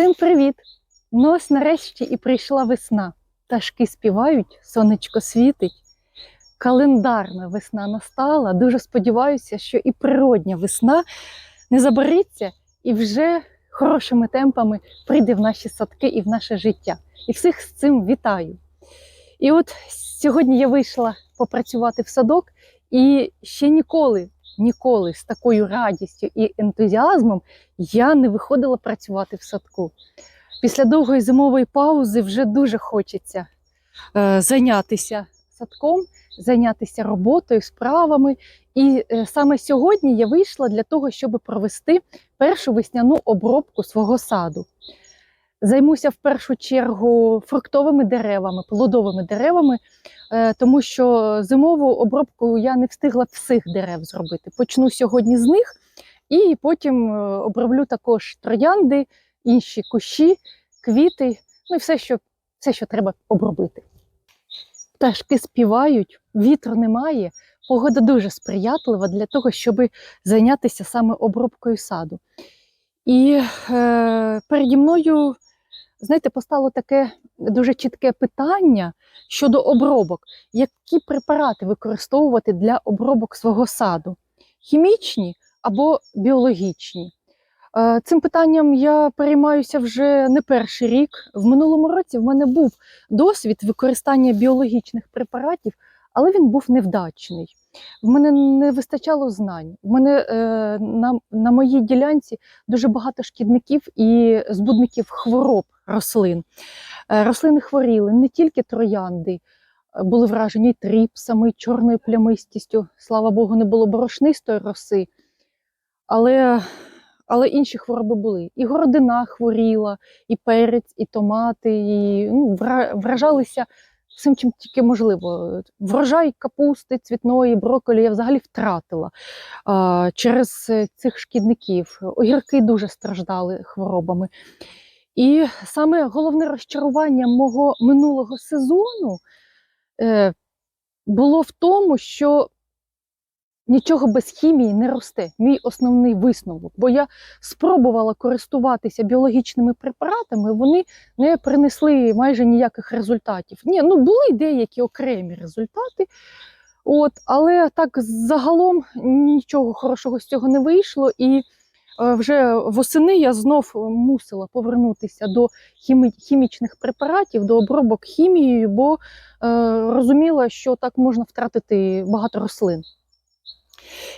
Всім привіт! Ну ось нарешті і прийшла весна. Пташки співають, сонечко світить. Календарна весна настала. Дуже сподіваюся, що і природня весна не забориться і вже хорошими темпами прийде в наші садки і в наше життя. І всіх з цим вітаю. І от сьогодні я вийшла попрацювати в садок, і ще ніколи, ніколи з такою радістю і ентузіазмом я не виходила працювати в садку. Після довгої зимової паузи вже дуже хочеться е, зайнятися садком, зайнятися роботою, справами. І е, саме сьогодні я вийшла для того, щоб провести першу весняну обробку свого саду. Займуся в першу чергу фруктовими деревами, плодовими деревами, е, тому що зимову обробку я не встигла всіх дерев зробити. Почну сьогодні з них, і потім е, оброблю також троянди, інші кущі, квіти, ну і все, що, все, що треба обробити. Пташки співають, вітру немає, погода дуже сприятлива для того, щоб зайнятися саме обробкою саду. І е, переді мною, знаєте, постало таке дуже чітке питання щодо обробок. Які препарати використовувати для обробок свого саду? Хімічні або біологічні? Е, Цим питанням я переймаюся вже не перший рік. В минулому році в мене був досвід використання біологічних препаратів, але він був невдачний. В мене не вистачало знань. В мене е, на, на моїй ділянці дуже багато шкідників і збудників хвороб рослин. Е, рослини хворіли не тільки троянди, е, були вражені тріпсами, чорною плямистістю. Слава Богу, не було борошнистої роси. Але але інші хвороби були. І городина хворіла, і перець, і томати, і ну, вражалися всім, чим тільки можливо. Врожай капусти, цвітної, брокколі я взагалі втратила а, через е, цих шкідників. Огірки дуже страждали хворобами. І саме головне розчарування мого минулого сезону е, було в тому, що нічого без хімії не росте. Мій основний висновок. Бо я спробувала користуватися біологічними препаратами, вони не принесли майже ніяких результатів. Ні, ну були деякі окремі результати. От, але так загалом нічого хорошого з цього не вийшло. І е, вже восени я знов мусила повернутися до хімі- хімічних препаратів, до обробок хімією, бо е, розуміла, що так можна втратити багато рослин.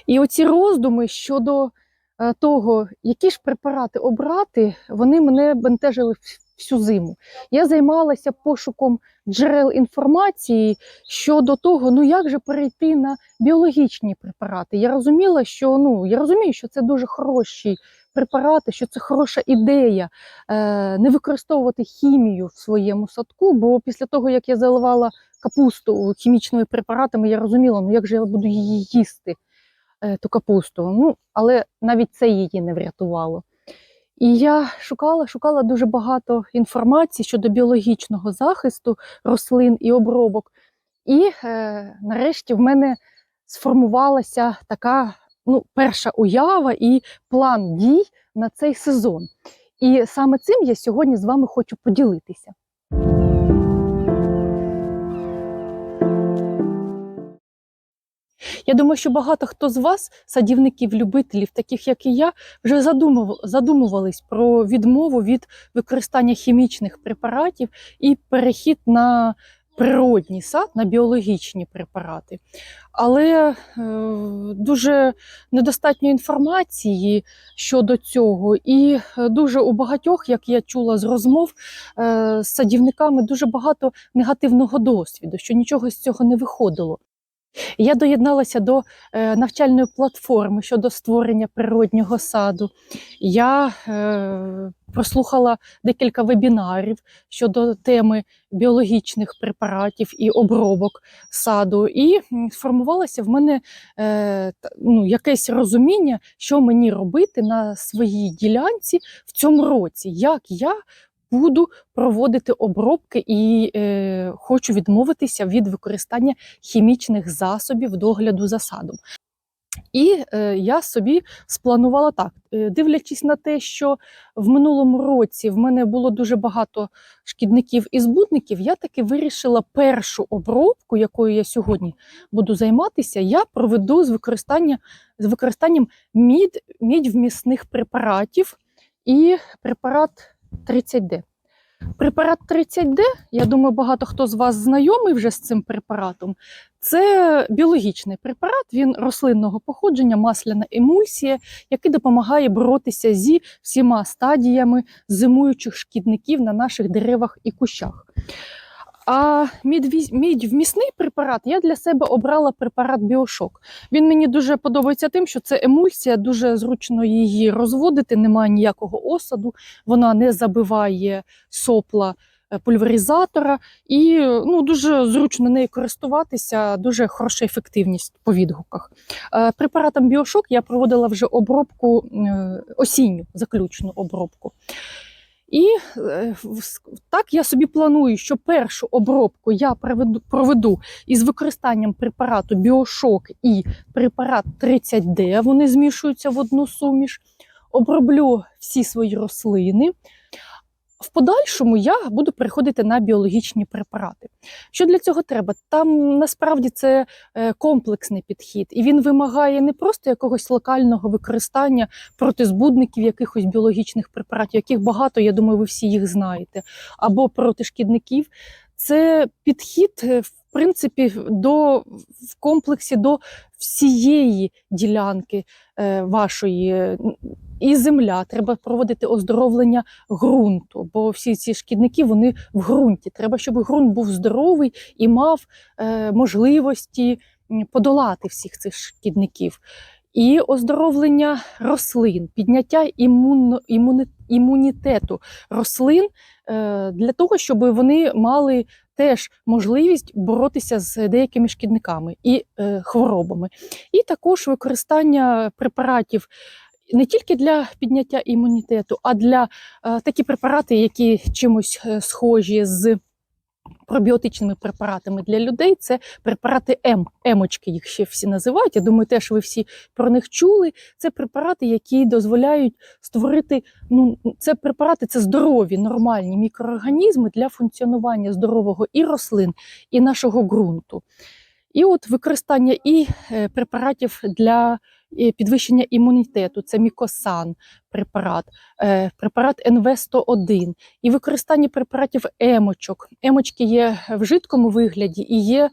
І оці роздуми щодо е, того, які ж препарати обрати, вони мене бентежили вс- всю зиму. Я займалася пошуком джерел інформації щодо того, ну як же перейти на біологічні препарати. Я розуміла, що ну я розумію, що це дуже хороші препарати, що це хороша ідея е, не використовувати хімію в своєму садку, бо після того, як я заливала капусту хімічними препаратами, я розуміла, ну як же я буду її їсти ту капусту. Ну, але навіть це її не врятувало. І я шукала, шукала дуже багато інформації щодо біологічного захисту рослин і обробок. І е, нарешті в мене сформувалася така ну, перша уява і план дій на цей сезон. І саме цим я сьогодні з вами хочу поділитися. Я думаю, що багато хто з вас, садівників, любителів, таких як і я, вже задумувались про відмову від використання хімічних препаратів і перехід на природній сад, на біологічні препарати. Але е, дуже недостатньо інформації щодо цього, і е, дуже у багатьох, як я чула з розмов е, з садівниками, дуже багато негативного досвіду, що нічого з цього не виходило. Я доєдналася до е, навчальної платформи щодо створення природнього саду. Я е, прослухала декілька вебінарів щодо теми біологічних препаратів і обробок саду, і сформувалося в мене е, ну, якесь розуміння, що мені робити на своїй ділянці в цьому році, як я буду проводити обробки і е, хочу відмовитися від використання хімічних засобів догляду за садом. І е, я собі спланувала так, е, дивлячись на те, що в минулому році в мене було дуже багато шкідників і збудників, я таки вирішила першу обробку, якою я сьогодні буду займатися, я проведу з використання з використанням мід, мідь-вмісних препаратів і препарат 30D. Препарат 30D, я думаю, багато хто з вас знайомий вже з цим препаратом. Це біологічний препарат, він рослинного походження, масляна емульсія, який допомагає боротися зі всіма стадіями зимуючих шкідників на наших деревах і кущах. А мідві- мідь-вмісний препарат я для себе обрала препарат Біошок. Він мені дуже подобається тим, що це емульсія, дуже зручно її розводити, немає ніякого осаду, вона не забиває сопла е, пульверизатора і ну, дуже зручно нею користуватися, дуже хороша ефективність по відгуках. Е, Препаратом Біошок я проводила вже обробку е, осінню, заключну обробку. І е, так я собі планую, що першу обробку я проведу, проведу із використанням препарату Біошок і препарат 30D. Вони змішуються в одну суміш. Оброблю всі свої рослини. В подальшому я буду переходити на біологічні препарати. Що для цього треба? Там насправді це е, комплексний підхід, і він вимагає не просто якогось локального використання проти збудників якихось біологічних препаратів, яких багато, я думаю, ви всі їх знаєте, або проти шкідників. Це підхід, е, в принципі, до в комплексі до всієї ділянки е, вашої. І земля, треба проводити оздоровлення ґрунту, бо всі ці шкідники вони в ґрунті. Треба, щоб ґрунт був здоровий і мав е, можливості подолати всіх цих шкідників. І оздоровлення рослин, підняття імуно, імуни, імунітету рослин е, для того, щоб вони мали теж можливість боротися з деякими шкідниками і е, хворобами. І також використання препаратів не тільки для підняття імунітету, а для е, такі препарати, які чимось е, схожі з пробіотичними препаратами для людей. Це препарати М, емочки їх ще всі називають. Я думаю, теж ви всі про них чули. Це препарати, які дозволяють створити. Ну, це препарати, це здорові, нормальні мікроорганізми для функціонування здорового і рослин, і нашого ґрунту. І от використання і е, препаратів для підвищення імунітету, це мікосан препарат, е, препарат НВ-101 і використання препаратів емочок. Емочки є в жидкому вигляді і є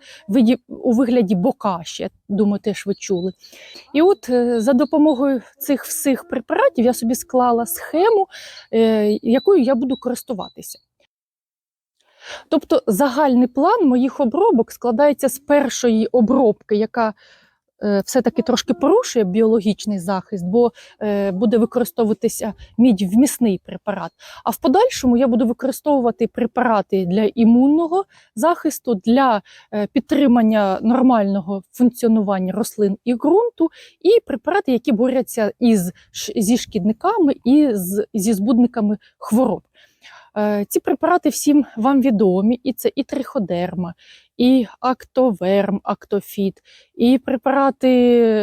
у вигляді бокаші, я думаю, теж ви чули. І от е, за допомогою цих всіх препаратів я собі склала схему, е, якою я буду користуватися. Тобто загальний план моїх обробок складається з першої обробки, яка все-таки трошки порушує біологічний захист, бо е, буде використовуватися мідь-вмісний препарат. А в подальшому я буду використовувати препарати для імунного захисту, для е, підтримання нормального функціонування рослин і ґрунту, і препарати, які борються із, зі шкідниками і з, зі збудниками хвороб. Е, Ці препарати всім вам відомі, і це і триходерма, і актоверм, актофіт, і препарати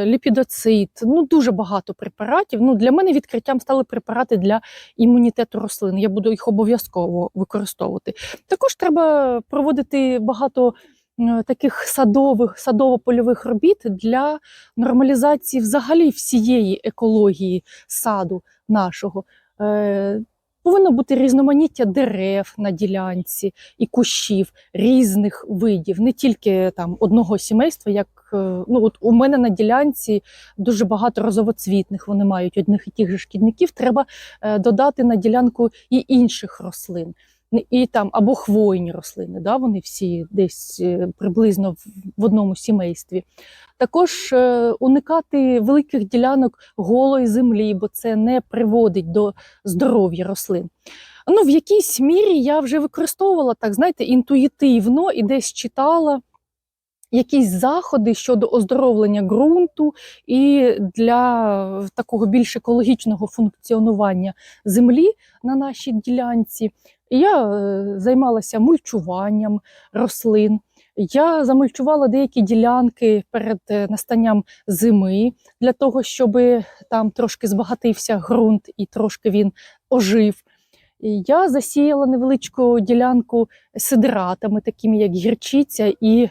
ліпідоцит. Ну дуже багато препаратів. Ну для мене відкриттям стали препарати для імунітету рослин. Я буду їх обов'язково використовувати. Також треба проводити багато. е, Таких садових садово-польових робіт для нормалізації взагалі всієї екології саду нашого. Повинно бути різноманіття дерев на ділянці і кущів різних видів, не тільки там одного сімейства. Як е, ну от у мене на ділянці дуже багато розовоцвітних. Вони мають одних і тих же шкідників. Треба е, додати на ділянку і інших рослин. І там або хвойні рослини, да, вони всі десь е, приблизно в, в одному сімействі. Також е, уникати великих ділянок голої землі, бо це не приводить до здоров'я рослин. Ну, в якійсь мірі я вже використовувала так, знаєте, інтуїтивно і десь читала якісь заходи щодо оздоровлення ґрунту і для такого більш екологічного функціонування землі на нашій ділянці. Я е, займалася мульчуванням рослин. Я замульчувала деякі ділянки перед е, настанням зими для того, щоб там трошки збагатився ґрунт і трошки він ожив. Я засіяла невеличку ділянку сидератами, такими як гірчиця і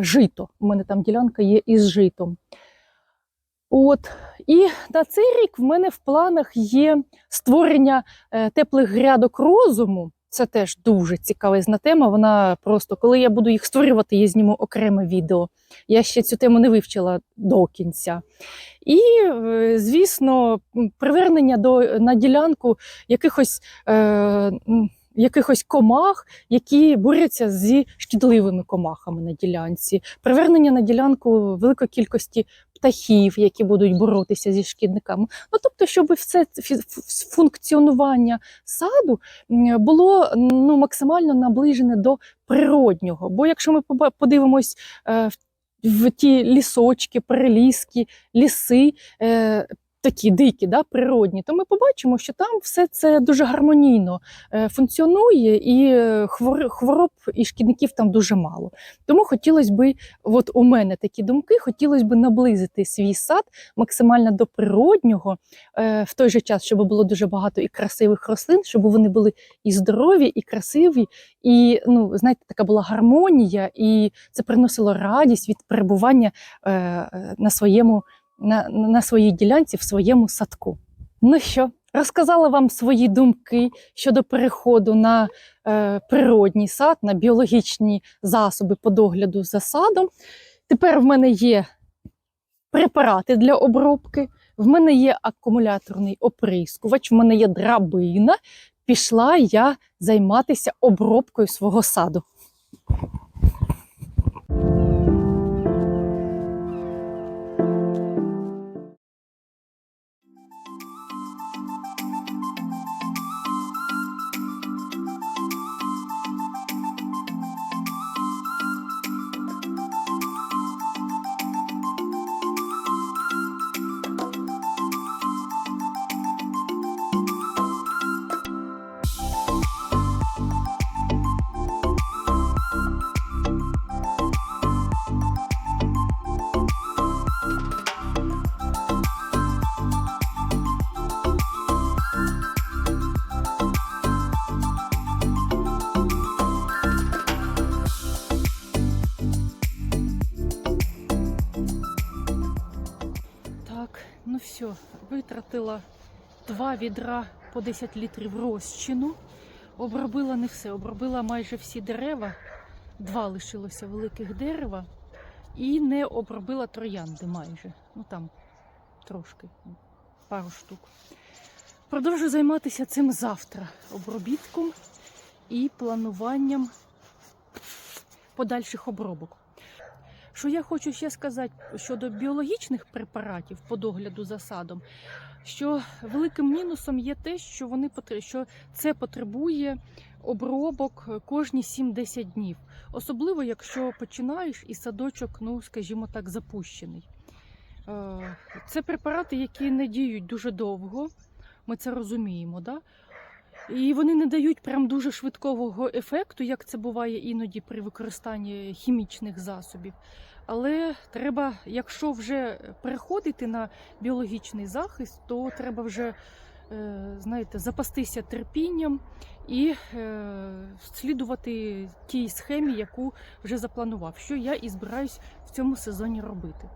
жито. У мене там ділянка є із житом. От. І на цей рік в мене в планах є створення е, теплих грядок розуму. Це теж дуже цікавезна тема. Вона просто, коли я буду їх створювати, я зніму окреме відео. Я ще цю тему не вивчила до кінця. І, е, звісно, привернення до, на ділянку якихось, е, якихось комах, які борються зі шкідливими комахами на ділянці, привернення на ділянку великої кількості птахів, які будуть боротися зі шкідниками. Ну, тобто, щоб все функціонування саду було ну, максимально наближене до природнього. Бо якщо ми подивимось е, в, ті лісочки, переліски, ліси. Такі дикі, да, природні, то ми побачимо, що там все це дуже гармонійно е, функціонує, і е, хвор- хвороб і шкідників там дуже мало. Тому хотілося б, от у мене такі думки, хотілося б наблизити свій сад максимально до природнього, е, в той же час, щоб було дуже багато і красивих рослин, щоб вони були і здорові, і красиві, і ну, знаєте, така була гармонія, і це приносило радість від перебування на своєму на, на своїй ділянці в своєму садку. Ну що, розказала вам свої думки щодо переходу на е, природній сад, на біологічні засоби по догляду за садом. Тепер в мене є препарати для обробки, в мене є акумуляторний оприскувач, в мене є драбина. Пішла я займатися обробкою свого саду. Витратила два відра по 10 літрів розчину. Обробила не все, обробила майже всі дерева. Два лишилося великих дерева. І не обробила троянди майже. Ну там трошки, пару штук. Продовжу займатися цим завтра. Обробітком і плануванням подальших обробок. Що я хочу ще сказати щодо біологічних препаратів по догляду за садом, що великим мінусом є те, що вони що це потребує обробок кожні 7-10 днів, особливо якщо починаєш і садочок, ну скажімо так, запущений. Е, Це препарати, які не діють дуже довго. Ми це розуміємо, да? І вони не дають прям дуже швидкого ефекту, як це буває іноді при використанні хімічних засобів. Але треба, якщо вже переходити на біологічний захист, то треба вже е, знаєте, запастися терпінням і е, слідувати тій схемі, яку вже запланував, що я і збираюсь в цьому сезоні робити.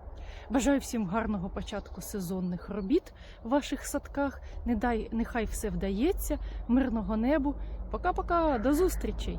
Бажаю всім гарного початку сезонних робіт в ваших садках. Не дай, нехай все вдається, мирного небу. Пока-пока, до зустрічей!